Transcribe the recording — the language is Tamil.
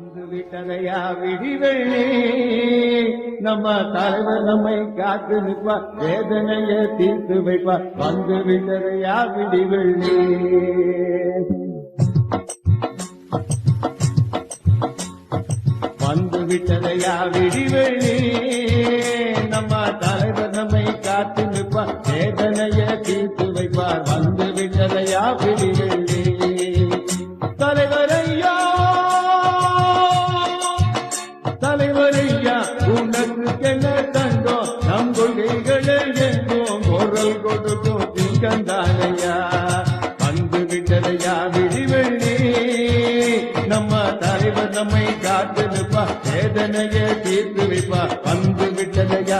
வந்து விட்டதையா விடிவெள்ளி நம்ம தலைவர் நம்மை காத்து நிற்பார் வேதனையை தீர்த்து வைப்பார். வந்து விட்டதையா விடிவெள்ளி வந்து விட்டதையா விடிவெள்ளி நம்ம தலைவர் நம்மை காத்து நிற்பார் வேதனையை தீர்த்து வைப்பார். வந்து தலைவரையா உனக்கு என்ன தந்தோம் நம் கொள்கைகளை எங்கோம் குரல் கொடுக்கும் திங்கந்தானையா வந்து விட்டதையா? விழிவெள்ளி நம்ம தலைவர் நம்மை காத்திருப்பா. வேதனையை தீர்த்து வைப்பா. வந்து விட்டதையா?